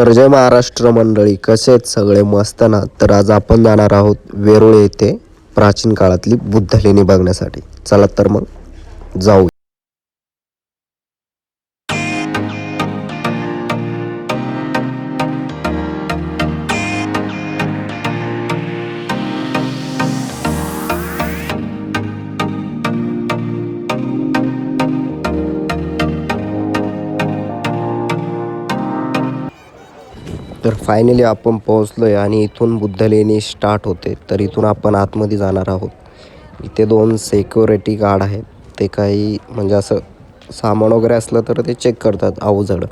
तर जय महाराष्ट्र मंडळी कसे आहेत सगळे? मस्त ना? तर आज आपण जाणार आहोत वेरूळ येथे प्राचीन काळातली बुद्ध लेणी बघण्यासाठी. चला तर मग जाऊ फायनली आपण पोहोचलो आहे आणि इथून बुद्ध लेणी स्टार्ट होते. तर इथून आपण आतमध्ये जाणार आहोत. इथे दोन सेक्युरिटी गार्ड आहेत. ते काही म्हणजे असं सामान वगैरे असलं तर ते चेक करतात अवजड.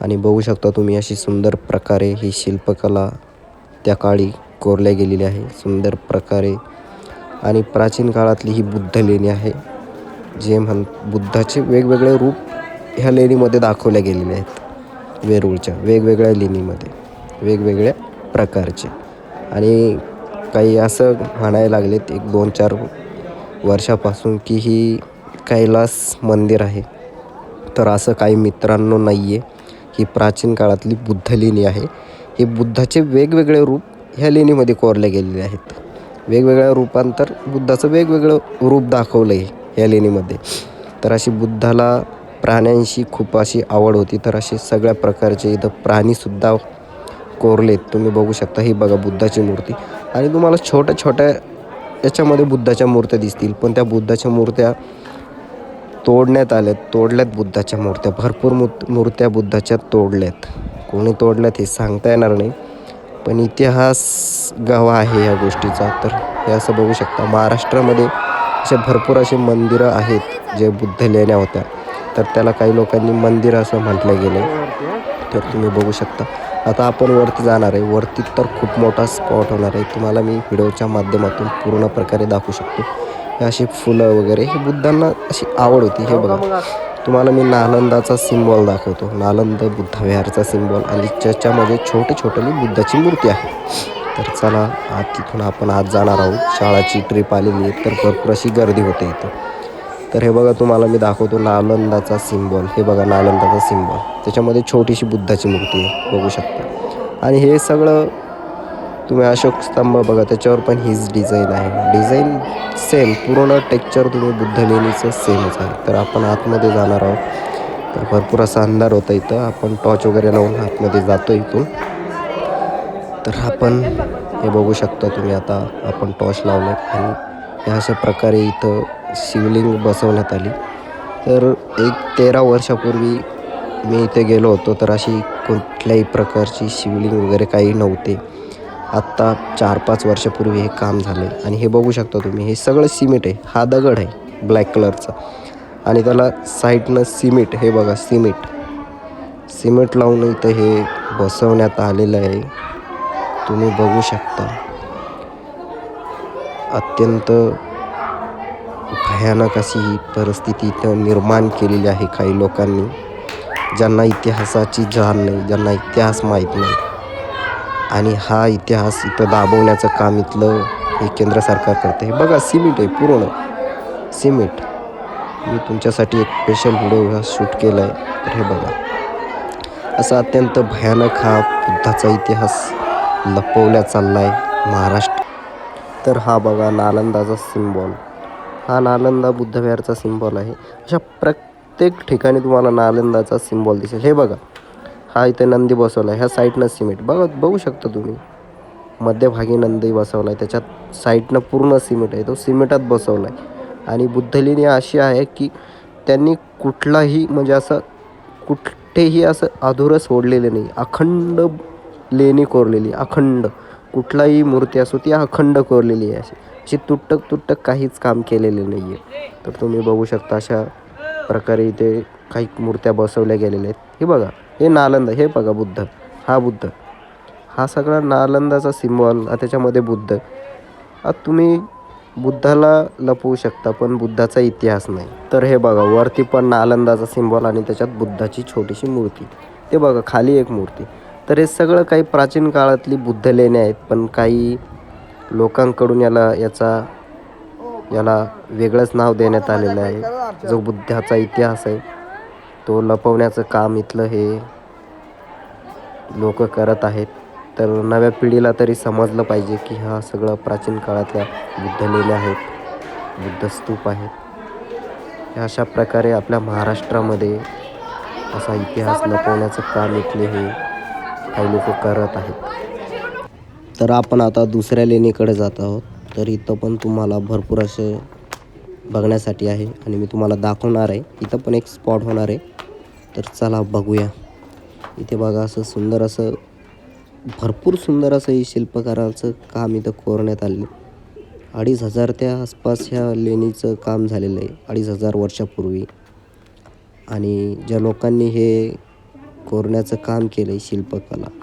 आणि बघू शकता तुम्ही अशी सुंदर प्रकारे ही शिल्पकला त्या काळी कोरल्या गेलेली आहे. सुंदर प्रकारे. आणि प्राचीन काळातली ही बुद्ध लेणी आहे जे म्हण बुद्धाचे वेगवेगळे रूप ह्या लेणीमध्ये दाखवल्या गेलेले आहेत. वेरूळच्या वेगवेगळ्या लेणीमध्ये. वेगवेगळ्या प्रकारचे. आणि काही असं म्हणायला लागलेत एक दोन चार वर्षापासून की ही कैलास मंदिर आहे. तर असं काही मित्रांनो नाही आहे ही प्राचीन काळातली बुद्ध लेणी आहे. हे बुद्धाचे वेगवेगळे रूप ह्या लेणीमध्ये कोरले गेलेले आहेत. वेगवेगळ्या रूपांतर बुद्धाचं वेगवेगळं रूप दाखवलं आहे ह्या लेणीमध्ये. तर अशी बुद्धाला प्राण्यांशी खूप अशी आवड होती. तर असे सगळ्या प्रकारचे इथं प्राणीसुद्धा कोरलेत. तुम्ही बघू शकता ही बघा बुद्धाची मूर्ती. आणि तुम्हाला छोट्या छोट्या याच्यामध्ये बुद्धाच्या मूर्त्या दिसतील पण त्या बुद्धाच्या मूर्त्या तोडण्यात आल्यात तोडल्यात बुद्धाच्या मूर्त्या. भरपूर मू मूर्त्या बुद्धाच्या तोडल्यात. कोणी तोडल्यात हे सांगता येणार नाही पण इतिहास गवा आहे या गोष्टीचा. तर हे असं बघू शकता महाराष्ट्रामध्ये असे भरपूर असे मंदिरं आहेत जे बुद्ध लेण्या होत्या. तर त्याला काही लोकांनी मंदिर असं म्हटलं गेलं तर तुम्ही बघू शकता. आता आपण वरती जाणार आहे. वरती तर खूप मोठा स्पॉट होणार आहे. तुम्हाला मी व्हिडिओच्या माध्यमातून पूर्ण प्रकारे दाखवू शकतो. हे अशी फुलं वगैरे हे बुद्धांना अशी आवड होती. हे बघा. तुम्हाला मी नालंदाचा सिम्बॉल दाखवतो. नालंद बुद्ध विहारचा सिम्बॉल आणि ज्याच्यामध्ये छोटे छोटेली बुद्धाची मूर्ती आहे. तर चला आज तिथून आपण आज जाणार आहोत. शाळाची ट्रिप आलेली आहे. तर भरपूर अशी गर्दी होते इथं. तर हे बघा तुम्हाला मी दाखवतो नालंदाचा सिम्बॉल हे बघा नालंदाचा सिम्बॉल त्याच्यामध्ये छोटीशी बुद्धाची मूर्ती आहे. बघू शकता. आणि हे सगळं तुम्ही अशोक स्तंभ बघा त्याच्यावर पण हीच डिझाईन आहे. डिझाईन सेम पूर्ण टेक्चर तुम्ही बुद्ध लेणीचं सेमच आहे. तर आपण आतमध्ये जाणार आहोत. तर भरपूर असा अंधार होता इथं. आपण टॉर्च वगैरे लावून आतमध्ये जातो इथून. तर आपण हे बघू शकता तुम्ही आता आपण टॉर्च लावलं आणि ह्या अशा प्रकारे इथं शिवलिंग बसवण्यात आली. तर एक तेरा वर्षापूर्वी मी इथे गेलो होतो तर अशी कुठल्याही प्रकारची शिवलिंग वगैरे काही नव्हते. आत्ता चार पाच वर्षापूर्वी हे काम झालं आणि हे बघू शकता तुम्ही हे सगळं सिमेंट आहे. हा दगड आहे ब्लॅक कलरचा. आणि त्याला साईडनं सिमेंट हे बघा सिमेंट. सिमेंट लावून इथं हे बसवण्यात आलेलं आहे. तुम्ही बघू शकता. अत्यंत भयानक अशी ही परिस्थिती इथं निर्माण केलेली आहे काही लोकांनी ज्यांना इतिहासाची जाण नाही ज्यांना इतिहास माहीत नाही. आणि हा इतिहास इथं दाबवण्याचं काम इथलं हे केंद्र सरकार करतं हे बघा सिमेंट आहे पूर्ण. सिमेंट. मी तुमच्यासाठी एक स्पेशल व्हिडिओ शूट केला आहे तर हे बघा. असा अत्यंत भयानक हा बुद्धाचा इतिहास लपवल्या चालला आहे महाराष्ट्र. तर हा बघा नालंदाचा सिम्बॉल हा नालंदा बुद्धविहारचा सिम्बॉल आहे. अशा प्रत्येक ठिकाणी तुम्हाला नालंदाचा सिम्बॉल दिसेल. हे बघा हा इथे नंदी बसवला आहे ह्या साईडनं सिमेंट बघा बघू शकता तुम्ही. मध्यभागी नंदी बसवला आहे त्याच्यात साईडनं पूर्ण सिमेंट आहे. तो सिमेंटात बसवला आहे आणि बुद्धलेणी अशी आहे की त्यांनी कुठलाही म्हणजे असं कुठेही असं अधुरं सोडलेलं नाही. अखंड लेणी कोरलेली अखंड. कुठलाही मूर्ती असो ती अखंड कोरलेली आहे अशी. ची तुटक तुटक काहीच काम केलेले नाही आहे तर तुम्ही बघू शकता अशा प्रकारे इथे काही मूर्त्या बसवल्या गेलेल्या आहेत. हे बघा हे नालंद हे बघा बुद्ध. हा बुद्ध. हा सगळा नालंदाचा सिम्बॉल त्याच्यामध्ये बुद्ध. आता तुम्ही बुद्धाला लपवू शकता पण बुद्धाचा इतिहास नाही. तर हे बघा वरती पण नालंदाचा सिम्बॉल आणि त्याच्यात बुद्धाची छोटीशी मूर्ती. ते बघा खाली एक मूर्ती. तर हे सगळं काही प्राचीन काळातली बुद्ध लेणे आहेत पण काही लोकांकडून याला याचा याला वेगळंच नाव देण्यात आलेलं आहे. जो बुद्धाचा इतिहास आहे तो लपवण्याचं काम इथलं हे लोक करत आहेत. तर नव्या पिढीला तरी समजलं पाहिजे की हा सगळं प्राचीन काळातल्या बुद्ध लेण्या आहेत बुद्ध स्तूप आहेत. अशा प्रकारे आपल्या महाराष्ट्रामध्ये असा इतिहास लपवण्याचं काम इथले हे काही लोक करत आहेत. तर आपण आता दुसऱ्या लेणीकडे जात आहोत. तर इथं पण तुम्हाला भरपूर असे बघण्यासाठी आहे आणि मी तुम्हाला दाखवणार आहे. इथं पण एक स्पॉट होणार आहे. तर चला बघूया. इथे बघा असं सुंदर असं भरपूर सुंदर असं ही शिल्पकाराचं काम इथं कोरण्यात आले अडीच हजार त्या आसपास ह्या लेणीचं काम झालेलं आहे अडीच हजार वर्षापूर्वी. आणि ज्या लोकांनी हे कोरण्याचं काम केलं आहे शिल्पकला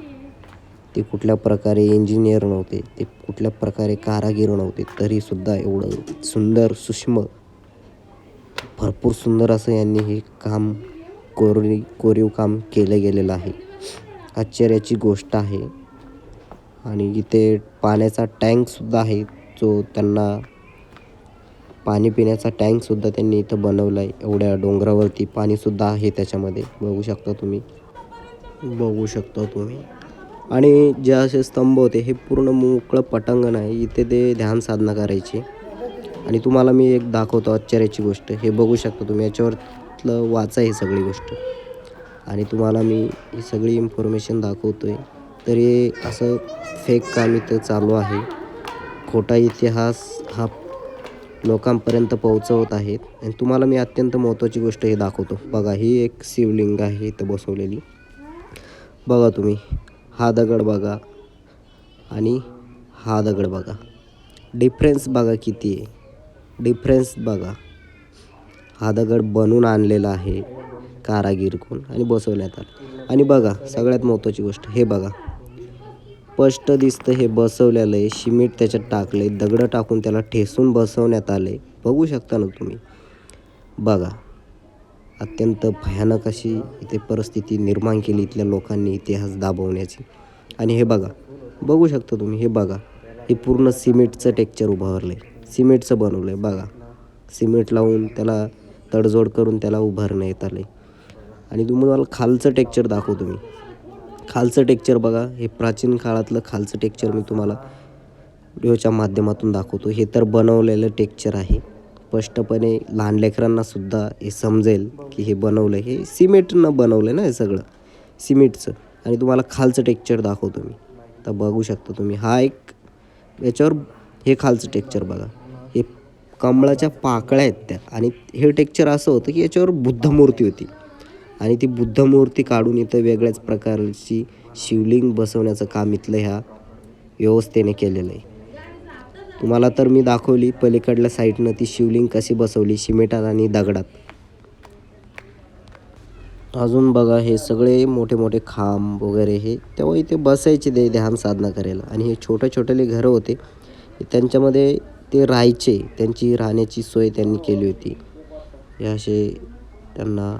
ते कुठल्या प्रकारे इंजिनियर नव्हते ते कुठल्या प्रकारे कारागीर नव्हते तरीसुद्धा एवढं सुंदर सूक्ष्म भरपूर सुंदर असं यांनी हे काम कोरी कोरीव काम केलं गेलेलं आहे. आश्चर्याची गोष्ट आहे. आणि इथे पाण्याचा टँकसुद्धा आहे जो त्यांना पाणी पिण्याचा टँकसुद्धा त्यांनी इथं बनवला आहे एवढ्या डोंगरावरती पाणीसुद्धा आहे त्याच्यामध्ये. बघू शकता तुम्ही. बघू शकता तुम्ही. आणि जे असे स्तंभ होते हे पूर्ण मोकळं पटांगण आहे इथे ते ध्यान साधना करायची. आणि तुम्हाला मी एक दाखवतो आश्चर्याची गोष्ट. हे बघू शकता तुम्ही याच्यावरतलं वाचा ही सगळी गोष्ट. आणि तुम्हाला मी ही सगळी इन्फॉर्मेशन दाखवतो आहे तरी असं फेक काम इथं चालू आहे. खोटा इतिहास हा लोकांपर्यंत पोहोचवत आहेत. आणि तुम्हाला मी अत्यंत महत्त्वाची गोष्ट हे दाखवतो. बघा ही एक शिवलिंग आहे इथं बसवलेली. बघा तुम्ही हा दगड बघा आणि हा दगड बघा. डिफरन्स बघा किती आहे. डिफरन्स बघा. हा दगड बनवून आणलेला आहे कारागीरकून आणि बसवण्यात आला. आणि बघा सगळ्यात महत्त्वाची गोष्ट हे बघा. स्पष्ट दिसतं हे बसवलेलं आहे. सिमेंट त्याच्यात टाकले दगडं टाकून त्याला ठेसून बसवण्यात आले बघू शकता ना तुम्ही? बघा. अत्यंत भयानक अशी इथे परिस्थिती निर्माण केली इथल्या लोकांनी इतिहास दाबवण्याची. आणि हे बघा बघू शकता तुम्ही हे बघा हे पूर्ण सिमेंटचं टेक्चर उभारलं आहे सिमेंटचं बनवलं आहे बघा. सिमेंट लावून त्याला तडजोड करून त्याला उभारण्यात आहे आणि तुम्हाला खालचं टेक्चर दाखवतो मी. खालचं टेक्चर बघा हे प्राचीन काळातलं खालचं टेक्चर मी तुम्हाला व्हिडिओच्या माध्यमातून दाखवतो. हे तर बनवलेलं टेक्चर आहे. स्पष्टपणे लहान लेकरांना सुद्धा हे समजेल की हे बनवलं हे सिमेंटनं बनवलं ना हे सगळं? सिमेंटचं. आणि तुम्हाला खालचं टेक्चर दाखवतो मी. तर बघू शकता तुम्ही. हा एक याच्यावर हे खालचं टेक्चर बघा. हे कमळाच्या पाकळ्या आहेत त्या. आणि हे टेक्चर असं होतं की याच्यावर बुद्धमूर्ती होती. आणि ती बुद्धमूर्ती काढून इथं वेगळ्याच प्रकारची शिवलिंग बसवण्याचं काम इथलं ह्या व्यवस्थेने केलेलं आहे. तुम्हाला तर मी दाखवली पलीकडल्या साईडनं ती शिवलिंग कशी बसवली शिमेटात आणि दगडात. अजून बघा हे सगळे मोठे मोठे खांब वगैरे हे तेव्हा इथे बसायचे ते ध्यान साधना करायला. आणि हे छोटे छोटेले घरं होते त्यांच्यामध्ये ते राहायचे त्यांची राहण्याची सोय त्यांनी केली होती. हे असे त्यांना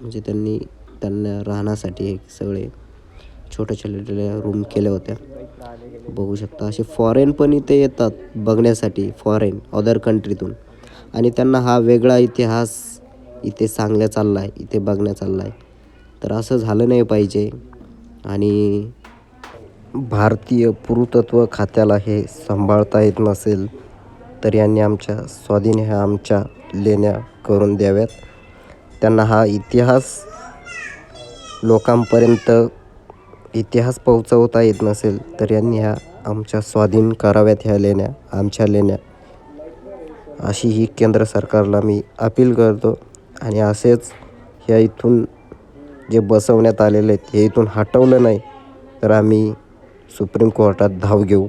म्हणजे त्यांनी त्यांना राहण्यासाठी हे सगळे छोट्या छोट्या रूम केल्या होत्या. बघू शकता. असे फॉरेन पण इथे येतात बघण्यासाठी फॉरेन अदर कंट्रीतून आणि त्यांना हा वेगळा इतिहास इथे सांगल्या चालला आहे इथे बघण्या चालला आहे तर असं झालं नाही पाहिजे. आणि भारतीय पुरातत्व खात्याला हे सांभाळता येत नसेल तर यांनी आमच्या स्वाधीन ह्या आमच्या लेण्या करून द्याव्यात. त्यांना हा इतिहास लोकांपर्यंत इतिहास पोहोचवता येत नसेल तर यांनी ह्या आमच्या स्वाधीन कराव्यात ह्या लेण्या आमच्या लेण्या. अशी ही केंद्र सरकारला मी अपील करतो आणि असेच ह्या इथून जे बसवण्यात आलेले आहेत हे इथून हटवलं नाही तर आम्ही सुप्रीम कोर्टात धाव घेऊ.